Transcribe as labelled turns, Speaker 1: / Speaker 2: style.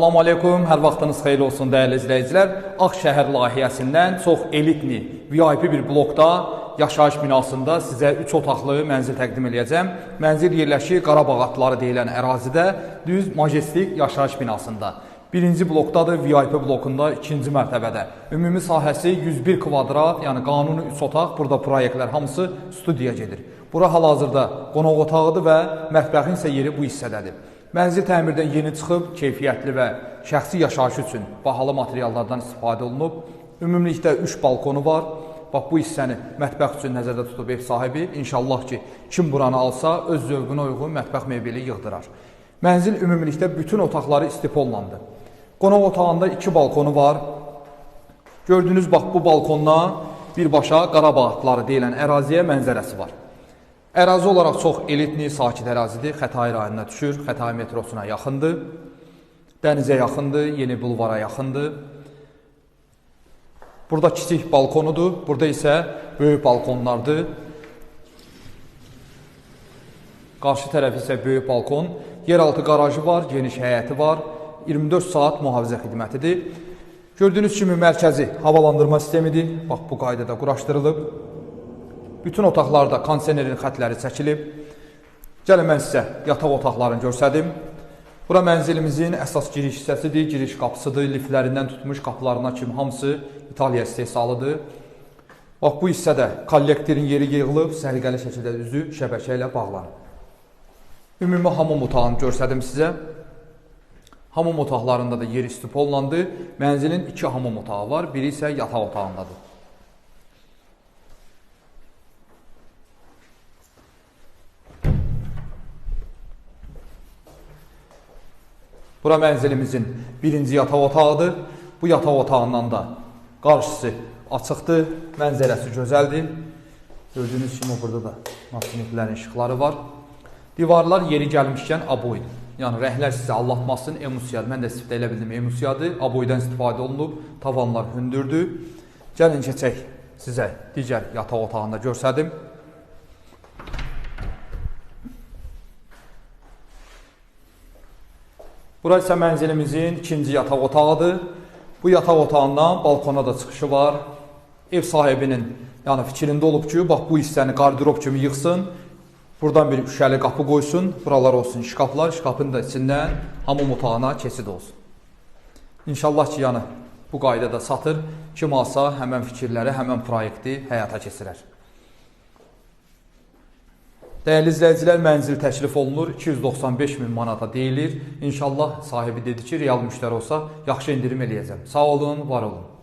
Speaker 1: Salam aleykum, hər vaxtınız xeyir olsun dəyərli izləyicilər. Ağşəhər layihəsindən çox elitli, VIP bir blokda yaşayış binasında sizə 3 otaqlı mənzil təqdim edəcəm. Mənzil yerləşir Qarabağ atları deyilən ərazidə, düz majestik yaşayış binasında. Birinci blokdadır, VIP blokunda ikinci mərtəbədə. Ümumi sahəsi 101 kvadrat, yəni qanuni 3 otaq, burada proyektlər hamısı studiya gedir. Bura hal-hazırda qonaq otağıdır və mətbəxin isə yeri bu hissədədir. Mənzil təmirdən yeni çıxıb, keyfiyyətli və şəxsi yaşayış üçün bahalı materiallardan istifadə olunub. Ümumilikdə 3 balkonu var. Bax bu hissəni mətbəx üçün nəzərdə tutub ev sahibi. İnşallah ki, kim buranı alsa öz zövqünə uyğun mətbəx mebeli yığdırar. Mənzil ümumilikdə bütün otaqları istipollandı. Qonaq otağında 2 balkonu var. Gördüyünüz bax bu balkondan birbaşa Qarabağ atları deyilən əraziyə mənzərəsi var. Ərazi olaraq çox elitli, sakit ərazidir. Xətai rayonuna düşür, Xətai metrosuna yaxındır. Dənizə yaxındır, Yeni bulvara yaxındır. Burada kiçik balkonudur, burada isə böyük balkonlardır. Qarşı tərəf isə böyük balkon, yeraltı qarajı var, geniş həyəti var, 24 saat mühafizə xidmətidir. Gördüyünüz kimi mərkəzi havalandırma sistemidir. Bax bu qaydada quraşdırılıb. Bütün otaqlarda kondisionerin xətləri çəkilib. Gəlin mən sizə yataq otaqlarını göstərdim. Bura mənzilimizin əsas giriş hissəsidir, giriş qapısıdır, liftlərindən tutmuş qapılarına kimi hamısı İtaliya istehsalıdır. Bax bu hissədə kollektorin yeri yığılıb, səliqəli şəkildə üzü şəbəkə ilə bağlanıb. Ümumi hamam otağını göstərdim sizə. Hamam otaqlarında da yer istipollandı. Mənzilin iki hamam otağı var, biri isə yataq otağındadır. Bura mənzilimizin birinci yataq otağıdır. Bu yataq otağından da qarşısı açıqdır, mənzərəsi gözəldir. Gördüyünüz kimi burada da nasimliklərin işıqları var. Divarlar yeri gəlmişkən aboydur. Yəni rəhlər sizə allatmasın, emusiyadır. Mən də istifadə elə bildim, emusiyadır. Aboydan istifadə olunub, tavanlar hündürdür. Gəlin keçək sizə digər yataq otağında göstərdim. Bura isə mənzilimizin ikinci yataq otağıdır. Bu yataq otağından balkona da çıxışı var. Ev sahibinin yəni fikrində olub ki, bax bu hissəni qardirob kimi yığsın. Buradan bir üşəli qapı qoysun, buralar olsun şkaflar, şkafın da içindən hamam otağına keçid olsun. İnşallah ki, yəni bu qaydada satır. Kim alsa həmən fikirləri, həmən proyekti həyata keçirər. Dəyərli izləyicilər, mənzil təklif olunur, 295 min manata deyilir. İnşallah sahibi dedi ki, real müştəri olsa yaxşı indirim eləyəcəm. Sağ olun, var olun.